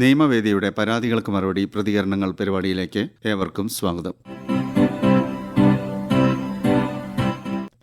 നിയമവേദിയുടെ പരാതികൾക്ക് മറുപടി പ്രതികരണങ്ങൾ പരിപാടിയിലേക്ക് ഏവർക്കും സ്വാഗതം.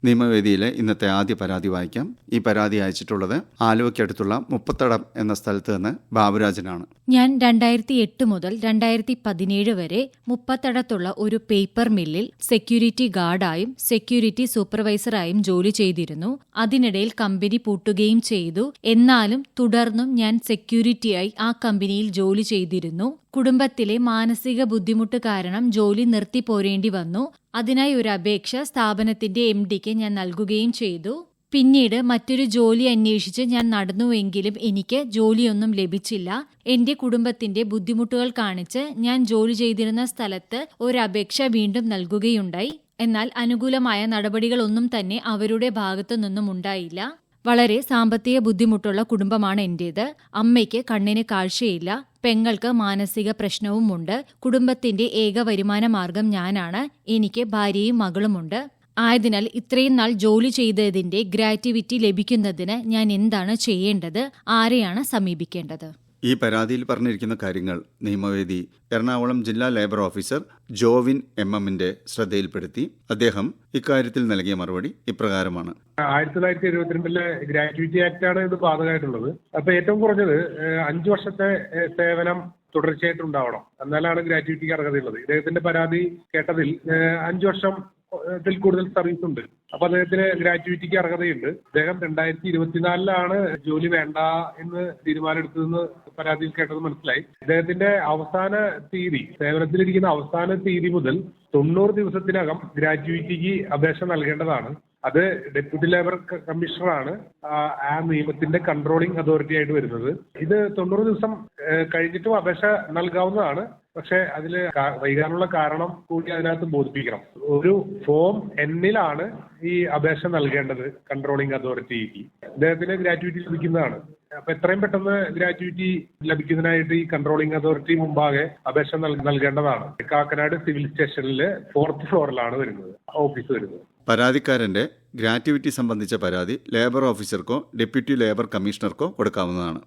നിയമവേദിയിലെ ഇന്നത്തെ ആദ്യ പരാതി വായിക്കാം. ഈ പരാതി അയച്ചിട്ടുള്ളത് ആലുവയ്ക്കടുത്തുള്ള മുപ്പത്തടം എന്ന സ്ഥലത്ത് നിന്ന് ബാബുരാജനാണ്. ഞാൻ രണ്ടായിരത്തി എട്ട് മുതൽ രണ്ടായിരത്തി പതിനേഴ് വരെ മുപ്പത്തടത്തുള്ള ഒരു പേപ്പർ മില്ലിൽ സെക്യൂരിറ്റി ഗാർഡായും സെക്യൂരിറ്റി സൂപ്പർവൈസറായും ജോലി ചെയ്തിരുന്നു. അതിനിടയിൽ കമ്പനി പൂട്ടുകയും ചെയ്തു. എന്നാലും തുടർന്നും ഞാൻ സെക്യൂരിറ്റിയായി ആ കമ്പനിയിൽ ജോലി ചെയ്തിരുന്നു. കുടുംബത്തിലെ മാനസിക ബുദ്ധിമുട്ട് കാരണം ജോലി നിർത്തി പോരേണ്ടി വന്നു. അതിനായി ഒരു അപേക്ഷ സ്ഥാപനത്തിന്റെ എം ഡിക്ക് ഞാൻ നൽകുകയും ചെയ്തു. പിന്നീട് മറ്റൊരു ജോലി അന്വേഷിച്ച് ഞാൻ നടന്നുവെങ്കിലും എനിക്ക് ജോലിയൊന്നും ലഭിച്ചില്ല. എന്റെ കുടുംബത്തിന്റെ ബുദ്ധിമുട്ടുകൾ കാണിച്ച് ഞാൻ ജോലി ചെയ്തിരുന്ന സ്ഥലത്ത് ഒരു അപേക്ഷ വീണ്ടും നൽകുകയുണ്ടായി. എന്നാൽ അനുകൂലമായ നടപടികളൊന്നും തന്നെ അവരുടെ ഭാഗത്തു നിന്നും ഉണ്ടായില്ല. വളരെ സാമ്പത്തിക ബുദ്ധിമുട്ടുള്ള കുടുംബമാണ് എന്റേത്. അമ്മയ്ക്ക് കണ്ണിന് കാഴ്ചയില്ല പെങ്ങൾക്ക് മാനസിക പ്രശ്നവുമുണ്ട് കുടുംബത്തിന്റെ ഏക വരുമാന മാർഗം ഞാനാണ് എനിക്ക് ഭാര്യയും മകളുമുണ്ട്. ആയതിനാൽ ഇത്രയും നാൾ ജോലി ചെയ്തതിന്റെ ഗ്രാറ്റിവിറ്റി ലഭിക്കുന്നതിന് ഞാൻ എന്താണ് ചെയ്യേണ്ടത്? ആരെയാണ് സമീപിക്കേണ്ടത്? ഈ പരാതിയിൽ പറഞ്ഞിരിക്കുന്ന കാര്യങ്ങൾ നിയമവേദി എറണാകുളം ജില്ലാ ലേബർ ഓഫീസർ ജോവിൻ എം എമ്മിന്റെ ശ്രദ്ധയിൽപ്പെടുത്തി. അദ്ദേഹം ഇക്കാര്യത്തിൽ നൽകിയ മറുപടി ഇപ്രകാരമാണ്. ആയിരത്തി തൊള്ളായിരത്തി എഴുപത്തിരണ്ടിലെ ആക്ട് ആണ് ഇത് ബാധകമായിട്ടുള്ളത്. അപ്പൊ ഏറ്റവും കുറഞ്ഞത് അഞ്ചു വർഷത്തെ സേവനം തുടർച്ചയായിട്ട് ഉണ്ടാവണം. എന്നാലാണ് ഗ്രാറ്റുവിറ്റിക്ക് അർഹതയുള്ളത്. ഇദ്ദേഹത്തിന്റെ പരാതി കേട്ടതിൽ അഞ്ചു വർഷം ത്തിൽ കൂടുതൽ സർവീസ് ഉണ്ട്. അപ്പൊ അദ്ദേഹത്തിന് ഗ്രാറ്റുവിറ്റിക്ക് അർഹതയുണ്ട്. അദ്ദേഹം രണ്ടായിരത്തി ഇരുപത്തിനാലിലാണ് ജോലി വേണ്ട എന്ന് തീരുമാനമെടുത്തതെന്ന് പരാതിയിൽ കേട്ടത് മനസ്സിലായി. അദ്ദേഹത്തിന്റെ അവസാന തീയതി സേവനത്തിലിരിക്കുന്ന അവസാന തീയതി മുതൽ തൊണ്ണൂറ് ദിവസത്തിനകം ഗ്രാറ്റുവിറ്റിക്ക് അപേക്ഷ നൽകേണ്ടതാണ്. അത് ഡെപ്യൂട്ടി ലേബർ കമ്മീഷണറാണ് ആ നിയമത്തിന്റെ കൺട്രോളിംഗ് അതോറിറ്റി ആയിട്ട് വരുന്നത്. ഇത് തൊണ്ണൂറ് ദിവസം കഴിഞ്ഞിട്ടും അപേക്ഷ നൽകാവുന്നതാണ്. പക്ഷെ അതിൽ വൈകാനുള്ള കാരണം കൂടി അതിനകത്ത് ബോധിപ്പിക്കണം. ഒരു ഫോം എന്നിലാണ് ഈ അപേക്ഷ നൽകേണ്ടത് കൺട്രോളിംഗ് അതോറിറ്റിക്ക് അദ്ദേഹത്തിന് ഗ്രാറ്റുവിറ്റി ലഭിക്കുന്നതാണ്. അപ്പൊ എത്രയും പെട്ടെന്ന് ഗ്രാറ്റുവിറ്റി ലഭിക്കുന്നതിനായിട്ട് ഈ കൺട്രോളിംഗ് അതോറിറ്റി മുമ്പാകെ അപേക്ഷ നൽകേണ്ടതാണ്. കാക്കനാട് സിവിൽ സ്റ്റേഷനിലെ ഫോർത്ത് ഫ്ലോറിലാണ് വരുന്നത് ഓഫീസ് വരുന്നത്. പരാതിക്കാരന്റെ ഗ്രാറ്റുവിറ്റി സംബന്ധിച്ച പരാതി ലേബർ ഓഫീസർക്കോ ഡെപ്യൂട്ടി ലേബർ കമ്മീഷണർക്കോ കൊടുക്കാവുന്നതാണ്.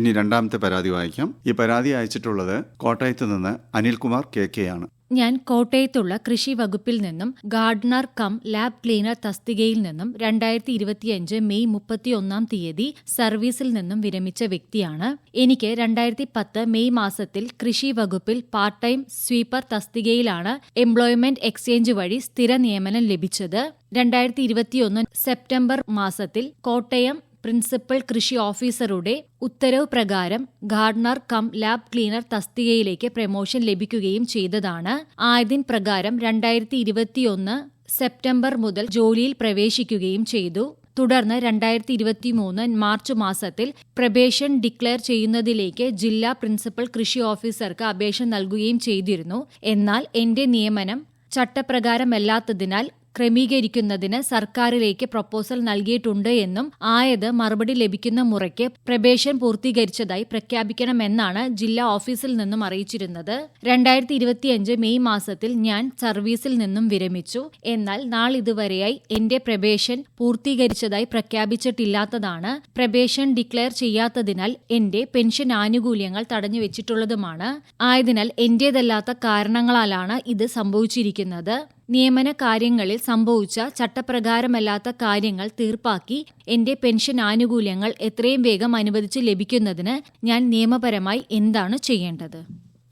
ഇനി രണ്ടാമത്തെ പരാതി വായിക്കാം. ഈ പരാതി അയച്ചിട്ടുള്ളത് കോട്ടയത്ത് നിന്ന് അനിൽകുമാർ കെ കെ ആണ് ഞാൻ കോട്ടയത്തുള്ള കൃഷി വകുപ്പിൽ നിന്നും ഗാർഡനർ കം ലാബ് ക്ലീനർ തസ്തികയിൽ നിന്നും രണ്ടായിരത്തി ഇരുപത്തിയഞ്ച് മെയ് മുപ്പത്തിയൊന്നാം തീയതി സർവീസിൽ നിന്നും വിരമിച്ച വ്യക്തിയാണ്. എനിക്ക് രണ്ടായിരത്തി പത്ത് മെയ് മാസത്തിൽ കൃഷി വകുപ്പിൽ പാർട്ട് ടൈം സ്വീപ്പർ തസ്തികയിലാണ് എംപ്ലോയ്മെന്റ് എക്സ്ചേഞ്ച് വഴി സ്ഥിര നിയമനം ലഭിച്ചത്. രണ്ടായിരത്തി ഇരുപത്തിയൊന്ന് സെപ്റ്റംബർ മാസത്തിൽ കോട്ടയം പ്രിൻസിപ്പൽ കൃഷി ഓഫീസറുടെ ഉത്തരവ് പ്രകാരം ഗാർഡനർ കം ലാബ് ക്ലീനർ തസ്തികയിലേക്ക് പ്രമോഷൻ ലഭിക്കുകയും ചെയ്തതാണ്. ആയതിൻ പ്രകാരം രണ്ടായിരത്തി ഇരുപത്തിയൊന്ന് സെപ്റ്റംബർ മുതൽ ജോലിയിൽ പ്രവേശിക്കുകയും ചെയ്തു. തുടർന്ന് രണ്ടായിരത്തി ഇരുപത്തിമൂന്ന് മാർച്ച് മാസത്തിൽ പ്രബേഷൻ ഡിക്ലെയർ ചെയ്യുന്നതിലേക്ക് ജില്ലാ പ്രിൻസിപ്പൽ കൃഷി ഓഫീസർക്ക് അപേക്ഷ നൽകുകയും ചെയ്തിരുന്നു. എന്നാൽ എന്റെ നിയമനം ചട്ടപ്രകാരമല്ലാത്തതിനാൽ ക്രമീകരിക്കുന്നതിന് സർക്കാരിലേക്ക് പ്രപ്പോസൽ നൽകിയിട്ടുണ്ട് എന്നും ആയത് മറുപടി ലഭിക്കുന്ന മുറയ്ക്ക് പ്രബേഷൻ പൂർത്തീകരിച്ചതായി പ്രഖ്യാപിക്കണമെന്നാണ് ജില്ലാ ഓഫീസിൽ നിന്നും അറിയിച്ചിരുന്നത്. രണ്ടായിരത്തി ഇരുപത്തിയഞ്ച് മെയ് മാസത്തിൽ ഞാൻ സർവീസിൽ നിന്നും വിരമിച്ചു. എന്നാൽ നാളിതുവരെയായി എന്റെ പ്രബേഷൻ പൂർത്തീകരിച്ചതായി പ്രഖ്യാപിച്ചിട്ടില്ലാത്തതാണ്. പ്രബേഷൻ ഡിക്ലെയർ ചെയ്യാത്തതിനാൽ എന്റെ പെൻഷൻ ആനുകൂല്യങ്ങൾ തടഞ്ഞു വെച്ചിട്ടുള്ളതുമാണ് ആയതിനാൽ എന്റേതല്ലാത്ത കാരണങ്ങളാലാണ് ഇത് സംഭവിച്ചിരിക്കുന്നത്. നിയമന കാര്യങ്ങളിൽ സംഭവിച്ച ചട്ടപ്രകാരമല്ലാത്ത കാര്യങ്ങൾ തീർപ്പാക്കി എന്റെ പെൻഷൻ ആനുകൂല്യങ്ങൾ എത്രയും വേഗം അനുവദിച്ച് ലഭിക്കുന്നതിന് ഞാൻ നിയമപരമായി എന്താണ് ചെയ്യേണ്ടത്?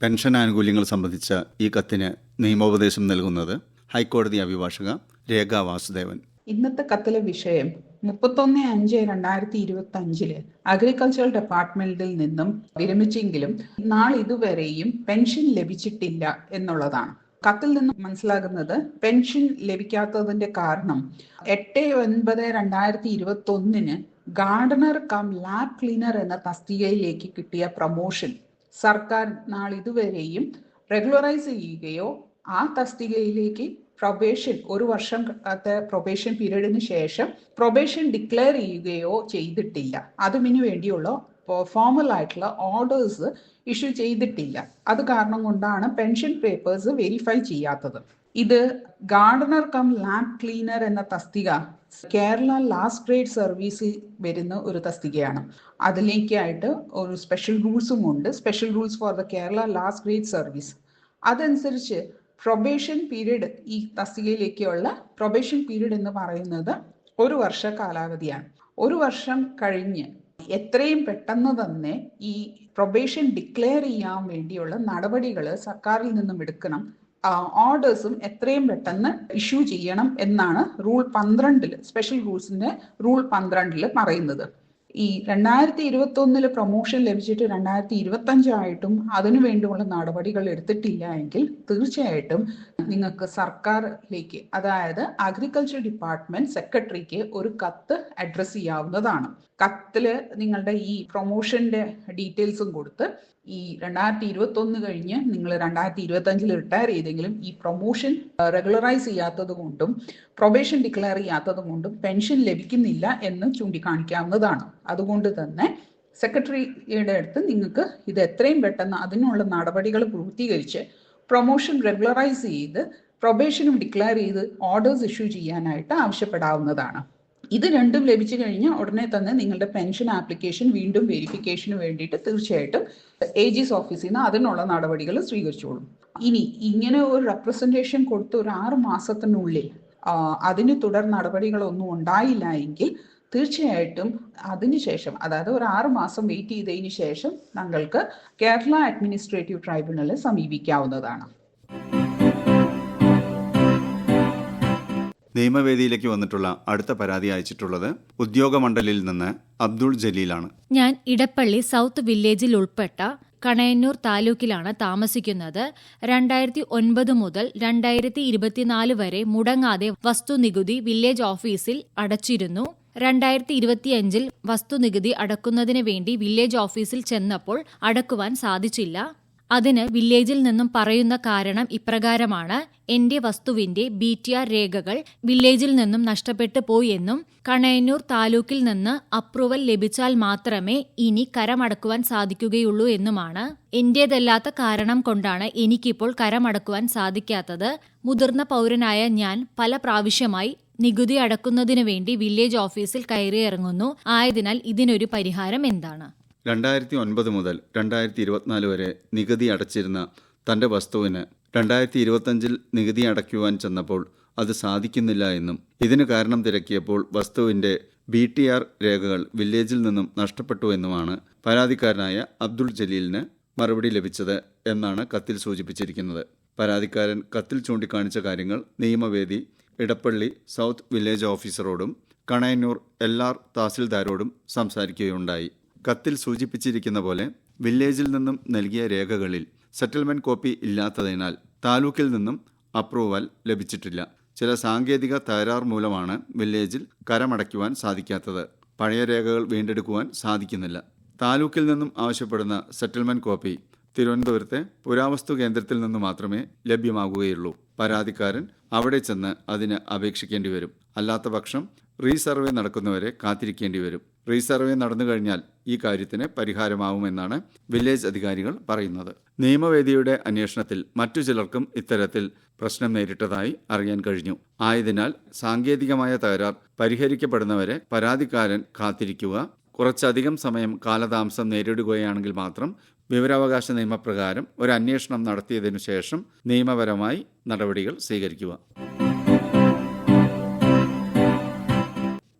പെൻഷൻ ആനുകൂല്യങ്ങൾ സംബന്ധിച്ച ഈ കത്തിന് നിയമോപദേശം നൽകുന്നത് ഹൈക്കോടതി അഭിഭാഷക രേഖ വാസുദേവൻ. ഇന്നത്തെ കത്തിലെ വിഷയം മുപ്പത്തൊന്ന് അഞ്ച് രണ്ടായിരത്തി ഇരുപത്തി അഞ്ചിൽ അഗ്രികൾച്ചറൽ ഡിപ്പാർട്ട്മെന്റിൽ നിന്നും വിരമിച്ചെങ്കിലും നാളിതുവരെയും പെൻഷൻ ലഭിച്ചിട്ടില്ല എന്നുള്ളതാണ്. കത്തിൽ നിന്നും മനസ്സിലാകുന്നത് പെൻഷൻ ലഭിക്കാത്തതിന്റെ കാരണം. എട്ട് ഒൻപത് രണ്ടായിരത്തി ഇരുപത്തി ഒന്നിന് ഗാർഡനർ കം ലാബ് ക്ലീനർ എന്ന തസ്തികയിലേക്ക് കിട്ടിയ പ്രൊമോഷൻ. സർക്കാർ നാളിതുവരെയും റെഗുലറൈസ് ചെയ്യുകയോ ആ തസ്തികയിലേക്ക് പ്രൊബേഷൻ ഒരു വർഷം പ്രൊബേഷൻ പീരീഡിന് ശേഷം പ്രൊബേഷൻ ഡിക്ലെയർ ചെയ്യുകയോ ചെയ്തിട്ടില്ല. അതുമിനു വേണ്ടിയുള്ള ഫോർമൽ ആയിട്ടുള്ള ഓർഡേഴ്സ് ഇഷ്യൂ ചെയ്തിട്ടില്ല. അത് കാരണം കൊണ്ടാണ് പെൻഷൻ പേപ്പേഴ്സ് വെരിഫൈ ചെയ്യാത്തത്. ഇത് ഗാർഡനർ കം ലാബ് ക്ലീനർ എന്ന തസ്തിക കേരള ലാസ്റ്റ് ഗ്രേഡ് സർവീസിൽ വരുന്ന ഒരു തസ്തികയാണ്. അതിലേക്കായിട്ട് ഒരു സ്പെഷ്യൽ റൂൾസും ഉണ്ട്. Special rules for the Kerala last grade service. അതനുസരിച്ച് പ്രൊബേഷൻ പീരീഡ് ഈ തസ്തികയിലേക്കുള്ള പ്രൊബേഷൻ പീരീഡ് എന്ന് പറയുന്നത് ഒരു വർഷ കാലാവധിയാണ്. ഒരു വർഷം കഴിഞ്ഞ് എത്രയും പെട്ടെന്ന് തന്നെ ഈ പ്രൊബേഷൻ ഡിക്ലെയർ ചെയ്യാൻ വേണ്ടിയുള്ള നടപടികൾ സർക്കാരിൽ നിന്നും എടുക്കണം. ഓർഡേഴ്സും എത്രയും പെട്ടെന്ന് ഇഷ്യൂ ചെയ്യണം എന്നാണ് റൂൾ പന്ത്രണ്ടിൽ സ്പെഷ്യൽ റൂൾസിന്റെ റൂൾ പന്ത്രണ്ടിൽ പറയുന്നത്. ഈ രണ്ടായിരത്തി ഇരുപത്തി ഒന്നിൽ പ്രൊമോഷൻ ലഭിച്ചിട്ട് രണ്ടായിരത്തി ഇരുപത്തി അഞ്ചായിട്ടും അതിനു വേണ്ടിയുള്ള നടപടികൾ എടുത്തിട്ടില്ല എങ്കിൽ തീർച്ചയായിട്ടും നിങ്ങൾക്ക് സർക്കാരിലേക്ക് അതായത് അഗ്രികൾച്ചർ ഡിപ്പാർട്ട്മെന്റ് സെക്രട്ടറിക്ക് ഒരു കത്ത് അഡ്രസ് ചെയ്യാവുന്നതാണ്. കത്തിൽ നിങ്ങളുടെ ഈ പ്രൊമോഷന്റെ ഡീറ്റെയിൽസും കൊടുത്ത് ഈ രണ്ടായിരത്തി ഇരുപത്തി ഒന്ന് കഴിഞ്ഞ് നിങ്ങൾ രണ്ടായിരത്തി ഇരുപത്തി അഞ്ചിൽ റിട്ടയർ ചെയ്തെങ്കിലും ഈ പ്രൊമോഷൻ റെഗുലറൈസ് ചെയ്യാത്തത് കൊണ്ടും പ്രൊബേഷൻ ഡിക്ലെയർ ചെയ്യാത്തത് കൊണ്ടും പെൻഷൻ ലഭിക്കുന്നില്ല എന്ന് ചൂണ്ടിക്കാണിക്കാവുന്നതാണ്. അതുകൊണ്ട് തന്നെ സെക്രട്ടറിയുടെ അടുത്ത് നിങ്ങൾക്ക് ഇത് എത്രയും പെട്ടെന്ന് അതിനുള്ള നടപടികൾ പൂർത്തീകരിച്ച് പ്രൊമോഷൻ റെഗുലറൈസ് ചെയ്ത് പ്രൊബേഷനും ഡിക്ലെയർ ചെയ്ത് ഓർഡേഴ്സ് ഇഷ്യൂ ചെയ്യാനായിട്ട് ആവശ്യപ്പെടാവുന്നതാണ്. ഇത് രണ്ടും ലഭിച്ചു കഴിഞ്ഞാൽ ഉടനെ തന്നെ നിങ്ങളുടെ പെൻഷൻ ആപ്ലിക്കേഷൻ വീണ്ടും വെരിഫിക്കേഷന് വേണ്ടിയിട്ട് തീർച്ചയായിട്ടും ഏജീസ് ഓഫീസിൽ നിന്ന് അതിനുള്ള നടപടികൾ സ്വീകരിച്ചോളും. ഇനി ഇങ്ങനെ ഒരു റെപ്രസെന്റേഷൻ കൊടുത്ത് ഒരു ആറ് മാസത്തിനുള്ളിൽ അതിന് തുടർ നടപടികളൊന്നും ഉണ്ടായില്ല എങ്കിൽ തീർച്ചയായിട്ടും അതിനുശേഷം അതായത് ഒരു ആറ് മാസം വെയിറ്റ് ചെയ്തതിന് ശേഷം താങ്കൾക്ക് കേരള അഡ്മിനിസ്ട്രേറ്റീവ് ട്രൈബ്യൂണലെ സമീപിക്കാവുന്നതാണ്. നിയമവേദിയിലേക്ക് വന്നിട്ടുള്ള അടുത്ത പരാതി അയച്ചിട്ടുള്ളത് ഉദ്യോഗമണ്ഡലിൽ നിന്ന് അബ്ദുൾ ജലീലാണ്. ഞാൻ ഇടപ്പള്ളി സൗത്ത് വില്ലേജിൽ ഉൾപ്പെട്ട കണയന്നൂർ താലൂക്കിലാണ് താമസിക്കുന്നത്. രണ്ടായിരത്തി ഒൻപത് മുതൽ രണ്ടായിരത്തി ഇരുപത്തിനാല് വരെ മുടങ്ങാതെ വസ്തുനികുതി വില്ലേജ് ഓഫീസിൽ അടച്ചിരുന്നു. രണ്ടായിരത്തി ഇരുപത്തിയഞ്ചിൽ വസ്തുനികുതി അടക്കുന്നതിന് വേണ്ടി വില്ലേജ് ഓഫീസിൽ ചെന്നപ്പോൾ അടക്കുവാൻ സാധിച്ചില്ല. അതിന് വില്ലേജിൽ നിന്നും പറയുന്ന കാരണം ഇപ്രകാരമാണ്. എന്റെ വസ്തുവിന്റെ ബി ടി ആർ രേഖകൾ വില്ലേജിൽ നിന്നും നഷ്ടപ്പെട്ടു പോയി എന്നും കണയന്നൂർ താലൂക്കിൽ നിന്ന് അപ്രൂവൽ ലഭിച്ചാൽ മാത്രമേ ഇനി കരമടക്കുവാൻ സാധിക്കുകയുള്ളൂ എന്നുമാണ്. എന്റേതല്ലാത്ത കാരണം കൊണ്ടാണ് എനിക്കിപ്പോൾ കരമടക്കുവാൻ സാധിക്കാത്തത്. മുതിർന്ന പൗരനായ ഞാൻ പല പ്രാവശ്യമായി നികുതി അടക്കുന്നതിനു വേണ്ടി വില്ലേജ് ഓഫീസിൽ കയറിയിറങ്ങുന്നു. ആയതിനാൽ ഇതിനൊരു പരിഹാരം എന്താണ്? രണ്ടായിരത്തി ഒൻപത് മുതൽ രണ്ടായിരത്തി ഇരുപത്തിനാല് വരെ നികുതി അടച്ചിരുന്ന തന്റെ വസ്തുവിന് രണ്ടായിരത്തി ഇരുപത്തഞ്ചിൽ നികുതി അടയ്ക്കുവാൻ ചെന്നപ്പോൾ അത് സാധിക്കുന്നില്ല എന്നും ഇതിന് കാരണം തിരക്കിയപ്പോൾ വസ്തുവിന്റെ ബി ടി ആർ രേഖകൾ വില്ലേജിൽ നിന്നും നഷ്ടപ്പെട്ടു എന്നുമാണ് പരാതിക്കാരനായ അബ്ദുൾ ജലീലിന് മറുപടി ലഭിച്ചത് എന്നാണ് കത്തിൽ സൂചിപ്പിച്ചിരിക്കുന്നത്. പരാതിക്കാരൻ കത്തിൽ ചൂണ്ടിക്കാണിച്ച കാര്യങ്ങൾ നിയമവേദി ഇടപ്പള്ളി സൗത്ത് വില്ലേജ് ഓഫീസറോടും കണയന്നൂർ എൽ ആർ തഹസിൽദാരോടും സംസാരിക്കുകയുണ്ടായി. കത്തിൽ സൂചിപ്പിച്ചിരിക്കുന്ന പോലെ വില്ലേജിൽ നിന്നും നൽകിയ രേഖകളിൽ സെറ്റിൽമെന്റ് കോപ്പി ഇല്ലാത്തതിനാൽ താലൂക്കിൽ നിന്നും അപ്രൂവൽ ലഭിച്ചിട്ടില്ല. ചില സാങ്കേതിക തകരാർ മൂലമാണ് വില്ലേജിൽ കരമടയ്ക്കുവാൻ സാധിക്കാത്തത്. പഴയ രേഖകൾ വീണ്ടെടുക്കുവാൻ സാധിക്കുന്നില്ല. താലൂക്കിൽ നിന്നും ആവശ്യപ്പെടുന്ന സെറ്റിൽമെന്റ് കോപ്പി തിരുവനന്തപുരത്തെ പുരാവസ്തു കേന്ദ്രത്തിൽ നിന്ന് മാത്രമേ ലഭ്യമാകുകയുള്ളൂ. പരാതിക്കാരൻ അവിടെ ചെന്ന് അതിന് അപേക്ഷിക്കേണ്ടി വരും. അല്ലാത്തപക്ഷം റീസർവേ നടക്കുന്നവരെ കാത്തിരിക്കേണ്ടി വരും. റീസർവേ നടന്നു കഴിഞ്ഞാൽ ഈ കാര്യത്തിന് പരിഹാരമാവുമെന്നാണ് വില്ലേജ് അധികാരികൾ പറയുന്നത്. നിയമവേദിയുടെ അന്വേഷണത്തിൽ മറ്റു ചിലർക്കും ഇത്തരത്തിൽ പ്രശ്നം നേരിട്ടതായി അറിയാൻ കഴിഞ്ഞു. ആയതിനാൽ സാങ്കേതികമായ തകരാർ പരിഹരിക്കപ്പെടുന്നവരെ പരാതിക്കാരൻ കാത്തിരിക്കുക കുറച്ചധികം സമയം കാലതാമസം നേരിടുകയാണെങ്കിൽ മാത്രം വിവരാവകാശ നിയമപ്രകാരം ഒരു അന്വേഷണം നടത്തിയതിനു ശേഷം നിയമപരമായി നടപടികൾ സ്വീകരിക്കുക.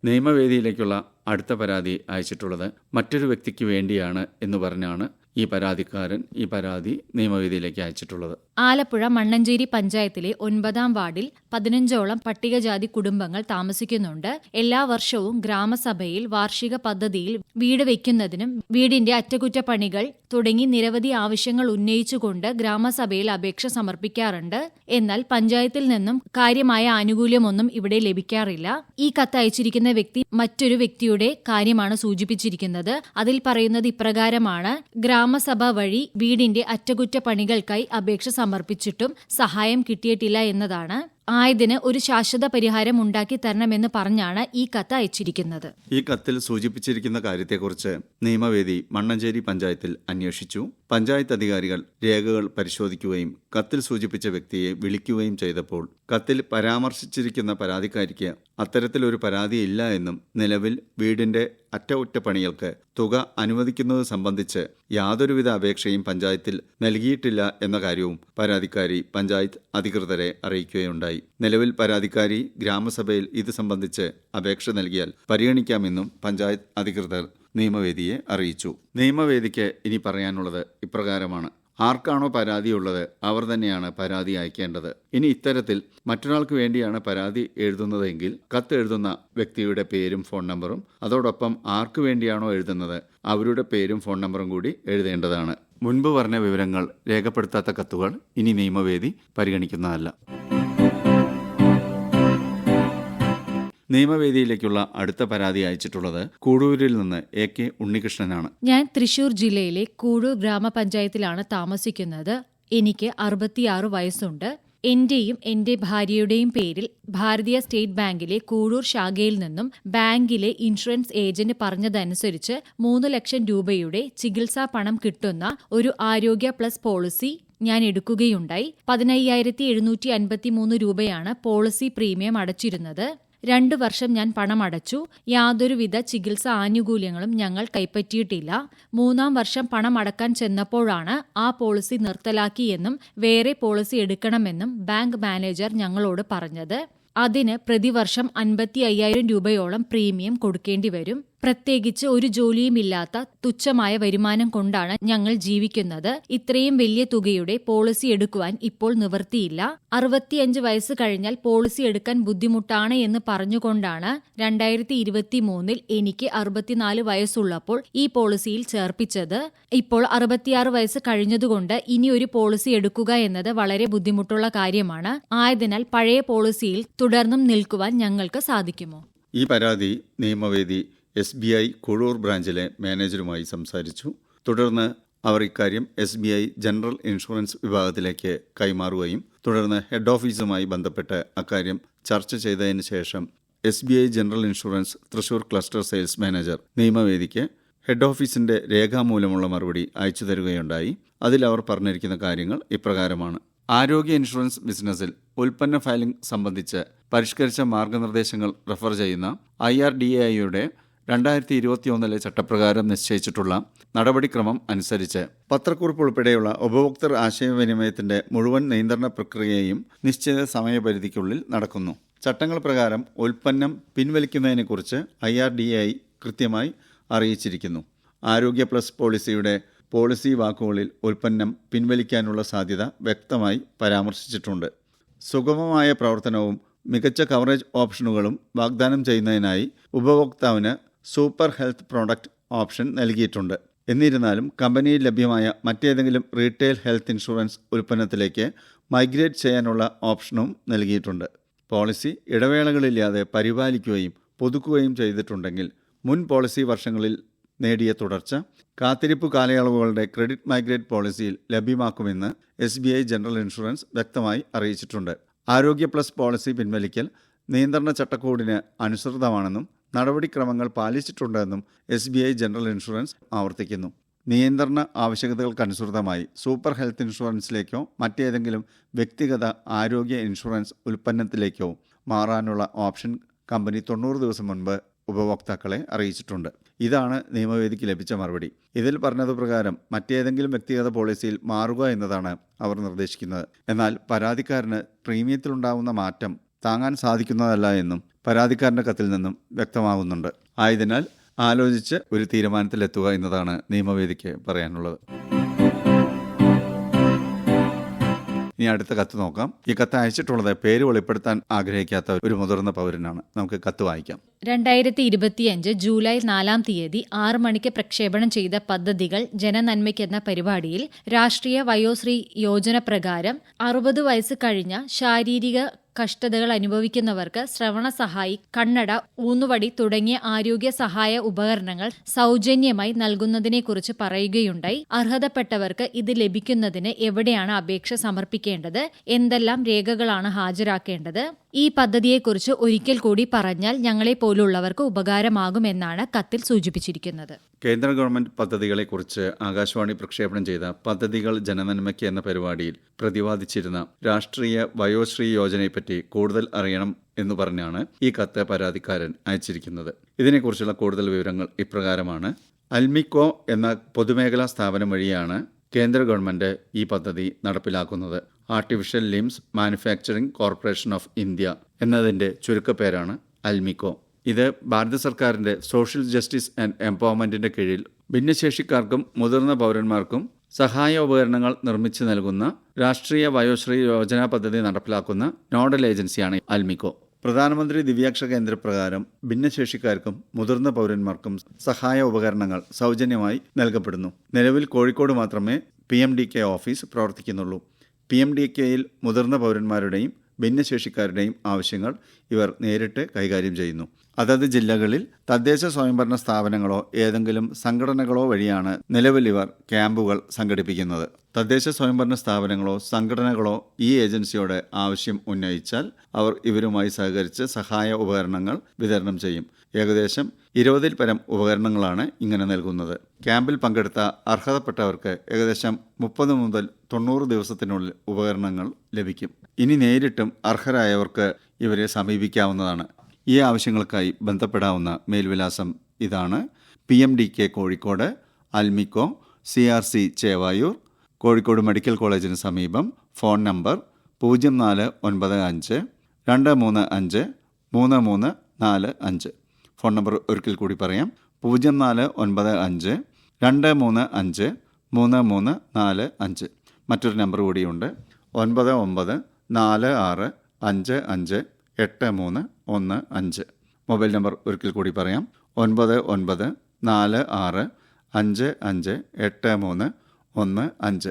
നിയമവേദിയിലേക്കുള്ള അടുത്ത പരാതി അയച്ചിട്ടുള്ളത് മറ്റൊരു വ്യക്തിക്ക് വേണ്ടിയാണ് എന്ന് പറഞ്ഞാണ് ഈ പരാതിക്കാരൻ ഈ പരാതി നിയമവേദിയിലേക്ക് അയച്ചിട്ടുള്ളത്. ആലപ്പുഴ മണ്ണഞ്ചേരി പഞ്ചായത്തിലെ ഒൻപതാം വാർഡിൽ പതിനഞ്ചോളം പട്ടികജാതി കുടുംബങ്ങൾ താമസിക്കുന്നുണ്ട്. എല്ലാ വർഷവും ഗ്രാമസഭയിൽ വാർഷിക പദ്ധതിയിൽ വീട് വയ്ക്കുന്നതിനും വീടിന്റെ അറ്റകുറ്റപ്പണികൾ തുടങ്ങി നിരവധി ആവശ്യങ്ങൾ ഉന്നയിച്ചുകൊണ്ട് ഗ്രാമസഭയിൽ അപേക്ഷ സമർപ്പിക്കാറുണ്ട്. എന്നാൽ പഞ്ചായത്തിൽ നിന്നും കാര്യമായ ആനുകൂല്യമൊന്നും ഇവിടെ ലഭിക്കാറില്ല. ഈ കത്ത് അയച്ചിരിക്കുന്ന വ്യക്തി മറ്റൊരു വ്യക്തിയുടെ കാര്യമാണ് സൂചിപ്പിച്ചിരിക്കുന്നത്. അതിൽ പറയുന്നത് ഇപ്രകാരമാണ്. ഗ്രാമസഭ വഴി വീടിന്റെ അറ്റകുറ്റപ്പണികൾക്കായി അപേക്ഷ സമർപ്പിച്ചിട്ടും സഹായം കിട്ടിയിട്ടില്ല എന്നതാണ് ആയതിന് ഒരു ശാശ്വത പരിഹാരം ഉണ്ടാക്കി തരണമെന്ന് പറഞ്ഞാണ് ഈ കത്ത് അയച്ചിരിക്കുന്നത്. ഈ കത്തിൽ സൂചിപ്പിച്ചിരിക്കുന്ന കാര്യത്തെക്കുറിച്ച് നിയമവേദി മണ്ണഞ്ചേരി പഞ്ചായത്തിൽ അന്വേഷിച്ചു. പഞ്ചായത്ത് അധികാരികൾ രേഖകൾ പരിശോധിക്കുകയും കത്തിൽ സൂചിപ്പിച്ച വ്യക്തിയെ വിളിക്കുകയും ചെയ്തപ്പോൾ കത്തിൽ പരാമർശിച്ചിരിക്കുന്ന പരാതിക്കാരിക്ക് അത്തരത്തിലൊരു പരാതിയില്ല എന്നും നിലവിൽ വീടിന്റെ അറ്റകുറ്റപ്പണികൾക്ക് തുക അനുവദിക്കുന്നത് സംബന്ധിച്ച് യാതൊരുവിധ അപേക്ഷയും പഞ്ചായത്തിൽ നൽകിയിട്ടില്ല എന്ന കാര്യവും പരാതിക്കാരി പഞ്ചായത്ത് അധികൃതരെ അറിയിക്കുകയുണ്ടായി. നിലവിൽ പരാതിക്കാരി ഗ്രാമസഭയിൽ ഇത് സംബന്ധിച്ച് അപേക്ഷ നൽകിയാൽ പരിഗണിക്കാമെന്നും പഞ്ചായത്ത് അധികൃതർ നിയമവേദിയെ അറിയിച്ചു. നിയമവേദിക്ക് ഇനി പറയാനുള്ളത് ഇപ്രകാരമാണ്. ആർക്കാണോ പരാതിയുള്ളത് അവർ തന്നെയാണ് പരാതി അയക്കേണ്ടത്. ഇനി ഇത്തരത്തിൽ മറ്റൊരാൾക്ക് വേണ്ടിയാണ് പരാതി എഴുതുന്നതെങ്കിൽ കത്ത് എഴുതുന്ന വ്യക്തിയുടെ പേരും ഫോൺ നമ്പറും അതോടൊപ്പം ആർക്ക് വേണ്ടിയാണോ എഴുതുന്നത് അവരുടെ പേരും ഫോൺ നമ്പറും കൂടി എഴുതേണ്ടതാണ്. മുൻപ് പറഞ്ഞ വിവരങ്ങൾ രേഖപ്പെടുത്താത്ത കത്തുകൾ ഇനി നിയമവേദി പരിഗണിക്കുന്നതല്ല. നിയമവേദിയിലേക്കുള്ള അടുത്ത പരാതി അയച്ചിട്ടുള്ളത് കൂടൂരിൽ നിന്ന് എ കെ ഉണ്ണികൃഷ്ണനാണ്. ഞാൻ തൃശൂർ ജില്ലയിലെ കൂടൂർ ഗ്രാമപഞ്ചായത്തിലാണ് താമസിക്കുന്നത്. എനിക്ക് അറുപത്തിയാറ് വയസ്സുണ്ട്. എന്റെയും എന്റെ ഭാര്യയുടെയും പേരിൽ ഭാരതീയ സ്റ്റേറ്റ് ബാങ്കിലെ കൂടൂർ ശാഖയിൽ നിന്നും ബാങ്കിലെ ഇൻഷുറൻസ് ഏജന്റ് പറഞ്ഞതനുസരിച്ച് മൂന്ന് ലക്ഷം രൂപയുടെ ചികിത്സാ പണം കിട്ടുന്ന ഒരു ആരോഗ്യ പ്ലസ് പോളിസി ഞാൻ എടുക്കുകയുണ്ടായി. പതിനയ്യായിരത്തി എഴുന്നൂറ്റി അൻപത്തി മൂന്ന് രൂപയാണ് പോളിസി പ്രീമിയം അടച്ചിരുന്നത്. രണ്ടു വർഷം ഞാൻ പണമടച്ചു. യാതൊരുവിധ ചികിത്സ ആനുകൂല്യങ്ങളും ഞങ്ങൾ കൈപ്പറ്റിയിട്ടില്ല. മൂന്നാം വർഷം പണമടക്കാൻ ചെന്നപ്പോഴാണ് ആ പോളിസി നിർത്തലാക്കിയെന്നും വേറെ പോളിസി എടുക്കണമെന്നും ബാങ്ക് മാനേജർ ഞങ്ങളോട് പറഞ്ഞത്. അതിന് പ്രതിവർഷം അൻപത്തി അയ്യായിരം രൂപയോളം പ്രീമിയം കൊടുക്കേണ്ടി വരും. പ്രത്യേകിച്ച് ഒരു ജോലിയുമില്ലാത്ത തുച്ഛമായ വരുമാനം കൊണ്ടാണ് ഞങ്ങൾ ജീവിക്കുന്നത്. ഇത്രയും വലിയ തുകയുടെ പോളിസി എടുക്കുവാൻ ഇപ്പോൾ നിവൃത്തിയില്ല. അറുപത്തിയഞ്ച് വയസ്സ് കഴിഞ്ഞാൽ പോളിസി എടുക്കാൻ ബുദ്ധിമുട്ടാണ് എന്ന് പറഞ്ഞുകൊണ്ടാണ് രണ്ടായിരത്തി ഇരുപത്തി മൂന്നിൽ എനിക്ക് അറുപത്തിനാല് വയസ്സുള്ളപ്പോൾ ഈ പോളിസിയിൽ ചേർപ്പിച്ചത്. ഇപ്പോൾ അറുപത്തിയാറ് വയസ്സ് കഴിഞ്ഞതുകൊണ്ട് ഇനി ഒരു പോളിസി എടുക്കുക എന്നത് വളരെ ബുദ്ധിമുട്ടുള്ള കാര്യമാണ്. ആയതിനാൽ പഴയ പോളിസിയിൽ തുടർന്നും നിൽക്കുവാൻ ഞങ്ങൾക്ക് സാധിക്കുമോ? ഈ പരാതി നിയമവേദി എസ് ബി ഐ കൊഴൂർ ബ്രാഞ്ചിലെ മാനേജരുമായി സംസാരിച്ചു. തുടർന്ന് അവർ ഇക്കാര്യം S B I general insurance വിഭാഗത്തിലേക്ക് കൈമാറുകയും തുടർന്ന് ഹെഡ് ഓഫീസുമായി ബന്ധപ്പെട്ട് അക്കാര്യം ചർച്ച ചെയ്തതിന് ശേഷം S B I general insurance Thrissur cluster sales manager നിയമവേദിക്ക് head ഓഫീസിന്റെ രേഖാമൂലമുള്ള മറുപടി അയച്ചു തരികയുണ്ടായി. അതിൽ അവർ പറഞ്ഞിരിക്കുന്ന കാര്യങ്ങൾ ഇപ്രകാരമാണ്. ആരോഗ്യ ഇൻഷുറൻസ് ബിസിനസ്സിൽ ഉൽപ്പന്ന ഫയലിംഗ് സംബന്ധിച്ച് പരിഷ്കരിച്ച മാർഗനിർദ്ദേശങ്ങൾ റെഫർ ചെയ്യുന്ന ഐ ആർ ഡി എ ഐയുടെ രണ്ടായിരത്തി ഇരുപത്തിയൊന്നിലെ ചട്ടപ്രകാരം നിശ്ചയിച്ചിട്ടുള്ള നടപടിക്രമം അനുസരിച്ച് പത്രക്കുറിപ്പ് ഉൾപ്പെടെയുള്ള ഉപഭോക്തൃ ആശയവിനിമയത്തിന്റെ മുഴുവൻ നിയന്ത്രണ പ്രക്രിയയും നിശ്ചിത സമയപരിധിക്കുള്ളിൽ നടക്കുന്നു. ചട്ടങ്ങൾ പ്രകാരം ഉൽപ്പന്നം പിൻവലിക്കുന്നതിനെക്കുറിച്ച് ഐ ആർ ഡി ഐ കൃത്യമായി അറിയിച്ചിരിക്കുന്നു. ആരോഗ്യ പ്ലസ് പോളിസിയുടെ പോളിസി വാക്കുകളിൽ ഉൽപ്പന്നം പിൻവലിക്കാനുള്ള സാധ്യത വ്യക്തമായി പരാമർശിച്ചിട്ടുണ്ട്. സുഗമമായ പ്രവർത്തനവും മികച്ച കവറേജ് ഓപ്ഷനുകളും വാഗ്ദാനം ചെയ്യുന്നതിനായി ഉപഭോക്താവിന് സൂപ്പർ ഹെൽത്ത് പ്രോഡക്റ്റ് ഓപ്ഷൻ നൽകിയിട്ടുണ്ട്. എന്നിരുന്നാലും കമ്പനിയിൽ ലഭ്യമായ മറ്റേതെങ്കിലും റീറ്റെയിൽ ഹെൽത്ത് ഇൻഷുറൻസ് ഉൽപ്പന്നത്തിലേക്ക് മൈഗ്രേറ്റ് ചെയ്യാനുള്ള ഓപ്ഷനും നൽകിയിട്ടുണ്ട്. പോളിസി ഇടവേളകളില്ലാതെ പരിപാലിക്കുകയും പുതുക്കുകയും ചെയ്തിട്ടുണ്ടെങ്കിൽ മുൻ പോളിസി വർഷങ്ങളിൽ നേടിയ തുടർച്ച കാത്തിരിപ്പ് കാലയളവുകളുടെ ക്രെഡിറ്റ് മൈഗ്രേറ്റ് പോളിസിയിൽ ലഭ്യമാക്കുമെന്ന് എസ് ജനറൽ ഇൻഷുറൻസ് വ്യക്തമായി അറിയിച്ചിട്ടുണ്ട്. ആരോഗ്യ പ്ലസ് പോളിസി പിൻവലിക്കൽ നിയന്ത്രണ ചട്ടക്കൂടിന് അനുസൃതമാണെന്നും നടപടിക്രമങ്ങൾ പാലിച്ചിട്ടുണ്ടെന്നും S B I general insurance ആവർത്തിക്കുന്നു. നിയന്ത്രണ ആവശ്യകതകൾക്കനുസൃതമായി സൂപ്പർ ഹെൽത്ത് ഇൻഷുറൻസിലേക്കോ മറ്റേതെങ്കിലും വ്യക്തിഗത ആരോഗ്യ ഇൻഷുറൻസ് ഉൽപ്പന്നത്തിലേക്കോ മാറാനുള്ള ഓപ്ഷൻ കമ്പനി തൊണ്ണൂറ് ദിവസം മുൻപ് ഉപഭോക്താക്കളെ അറിയിച്ചിട്ടുണ്ട്. ഇതാണ് നിയമവേദിക്ക് ലഭിച്ച മറുപടി. ഇതിൽ പറഞ്ഞത് പ്രകാരം മറ്റേതെങ്കിലും വ്യക്തിഗത പോളിസിയിൽ മാറുക എന്നതാണ് അവർ നിർദ്ദേശിക്കുന്നത്. എന്നാൽ പരാതിക്കാരന് പ്രീമിയത്തിലുണ്ടാകുന്ന മാറ്റം താങ്ങാൻ സാധിക്കുന്നതല്ല എന്നും പരാതിക്കാരന്റെ കത്തിൽ നിന്നും വ്യക്തമാകുന്നുണ്ട് ആയതിനാൽ ആലോചിച്ച് ഒരു തീരുമാനത്തിലെത്തുക എന്നതാണ് നിയമവേദിക്ക് പറയാനുള്ളത്. ഇനി അടുത്ത കത്ത് നോക്കാം. ഈ കത്ത് അയച്ചിട്ടുള്ളത് പേര് വെളിപ്പെടുത്താൻ ആഗ്രഹിക്കാത്ത ഒരു മുതിർന്ന പൗരനാണ്. നമുക്ക് കത്ത് വായിക്കാം. രണ്ടായിരത്തി ഇരുപത്തിയഞ്ച് ജൂലൈ നാലാം തീയതി ആറ് മണിക്ക് പ്രക്ഷേപണം ചെയ്ത പദ്ധതികൾ ജനനന്മയ്ക്കെന്ന പരിപാടിയിൽ രാഷ്ട്രീയ വയോശ്രീ യോജന പ്രകാരം അറുപത് വയസ്സ് കഴിഞ്ഞ ശാരീരിക കഷ്ടതകൾ അനുഭവിക്കുന്നവർക്ക് ശ്രവണ സഹായി കണ്ണട ഊന്നുവടി തുടങ്ങിയ ആരോഗ്യ സഹായ ഉപകരണങ്ങൾ സൗജന്യമായി നൽകുന്നതിനെക്കുറിച്ച് പറയുകയുണ്ടായി. അർഹതപ്പെട്ടവർക്ക് ഇത് ലഭിക്കുന്നതിന് എവിടെയാണ് അപേക്ഷ സമർപ്പിക്കേണ്ടത്? എന്തെല്ലാം രേഖകളാണ് ഹാജരാക്കേണ്ടത്? ഈ പദ്ധതിയെക്കുറിച്ച് ഒരിക്കൽ കൂടി പറഞ്ഞാൽ ഞങ്ങളെ പോലുള്ളവർക്ക് ഉപകാരമാകുമെന്നാണ് കത്തിൽ സൂചിപ്പിച്ചിരിക്കുന്നത്. കേന്ദ്ര ഗവൺമെന്റ് പദ്ധതികളെക്കുറിച്ച് ആകാശവാണി പ്രക്ഷേപണം ചെയ്ത പദ്ധതികൾ ജനനന്മയ്ക്ക് എന്ന പരിപാടിയിൽ പ്രതിപാദിച്ചിരുന്ന രാഷ്ട്രീയ വയോശ്രീ യോജനയെപ്പറ്റി കൂടുതൽ അറിയണം എന്ന് പറഞ്ഞാണ് ഈ കത്ത് പരാതിക്കാരൻ അയച്ചിരിക്കുന്നത്. ഇതിനെക്കുറിച്ചുള്ള കൂടുതൽ വിവരങ്ങൾ ഇപ്രകാരമാണ്. അൽമിക്കോ എന്ന പൊതുമേഖലാ സ്ഥാപനം വഴിയാണ് കേന്ദ്ര ഗവൺമെന്റ് ഈ പദ്ധതി നടപ്പിലാക്കുന്നത്. Artificial limbs manufacturing corporation of India എന്നതിന്റെ ചുരുക്കപ്പേരാണ് അൽമിക്കോ. ഇത് ഭാരത സർക്കാരിന്റെ സോഷ്യൽ ജസ്റ്റിസ് ആൻഡ് എംപവർമെന്റിന്റെ കീഴിൽ ഭിന്നശേഷിക്കാർക്കും മുതിർന്ന പൗരന്മാർക്കും സഹായ ഉപകരണങ്ങൾ നിർമ്മിച്ചു നൽകുന്ന രാഷ്ട്രീയ വയോശ്രീ യോജന പദ്ധതി നടപ്പിലാക്കുന്ന നോഡൽ ഏജൻസിയാണ് അൽമിക്കോ. പ്രധാനമന്ത്രി ദിവ്യാക്ഷ കേന്ദ്ര പ്രകാരം ഭിന്നശേഷിക്കാർക്കും മുതിർന്ന പൗരന്മാർക്കും സഹായ ഉപകരണങ്ങൾ സൗജന്യമായി നൽകപ്പെടുന്നു. നിലവിൽ കോഴിക്കോട് മാത്രമേ P M D K office പ്രവർത്തിക്കുന്നുള്ളൂ. P M D കെയിൽ മുതിർന്ന പൗരന്മാരുടെയും ഭിന്നശേഷിക്കാരുടെയും ആവശ്യങ്ങൾ ഇവർ നേരിട്ട് കൈകാര്യം ചെയ്യുന്നു. അതത് ജില്ലകളിൽ തദ്ദേശ സ്വയംഭരണ സ്ഥാപനങ്ങളോ ഏതെങ്കിലും സംഘടനകളോ വഴിയാണ് നിലവിൽ ഇവർ ക്യാമ്പുകൾ സംഘടിപ്പിക്കുന്നത്. തദ്ദേശ സ്വയംഭരണ സ്ഥാപനങ്ങളോ സംഘടനകളോ ഈ ഏജൻസിയോട് ആവശ്യം ഉന്നയിച്ചാൽ അവർ ഇവരുമായി സഹകരിച്ച് സഹായ ഉപകരണങ്ങൾ വിതരണം ചെയ്യും. ഏകദേശം ഇരുപതിൽ പരം ഉപകരണങ്ങളാണ് ഇങ്ങനെ നൽകുന്നത്. ക്യാമ്പിൽ പങ്കെടുത്ത അർഹതപ്പെട്ടവർക്ക് ഏകദേശം മുപ്പത് മുതൽ തൊണ്ണൂറ് ദിവസത്തിനുള്ളിൽ ഉപകരണങ്ങൾ ലഭിക്കും. ഇനി നേരിട്ടും അർഹരായവർക്ക് ഇവരെ സമീപിക്കാവുന്നതാണ്. ഈ ആവശ്യങ്ങൾക്കായി ബന്ധപ്പെടാവുന്ന മേൽവിലാസം ഇതാണ്. P M D K Kozhikode ALIMCO C R C Chevayur Kozhikode medical കോളേജിന് സമീപം ഫോൺ നമ്പർ പൂജ്യം നാല് ഒൻപത് അഞ്ച് രണ്ട് മൂന്ന് അഞ്ച് മൂന്ന് മൂന്ന് നാല് അഞ്ച്. ഫോൺ നമ്പർ ഒരിക്കൽ കൂടി പറയാം. പൂജ്യം നാല് ഒൻപത് അഞ്ച് രണ്ട് മൂന്ന് അഞ്ച് മൂന്ന് മൂന്ന് നാല് അഞ്ച്. മറ്റൊരു നമ്പർ കൂടിയുണ്ട്. ഒൻപത് ഒമ്പത് നാല് ആറ് അഞ്ച് അഞ്ച് എട്ട് മൂന്ന് ഒന്ന് അഞ്ച്. മൊബൈൽ നമ്പർ ഒരിക്കൽ കൂടി പറയാം. ഒൻപത് ഒൻപത് നാല് ആറ് അഞ്ച് അഞ്ച് എട്ട് മൂന്ന് ഒന്ന് അഞ്ച്.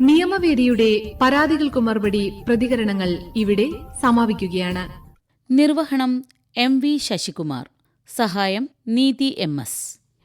നിയമവേദിയുടെ പരാതികൾക്ക് മറുപടി പ്രതികരണങ്ങൾ ഇവിടെ സമാപിക്കുകയാണ്. നിർവഹണം എം വി ശശികുമാർ. സഹായം നീതി എം എസ്.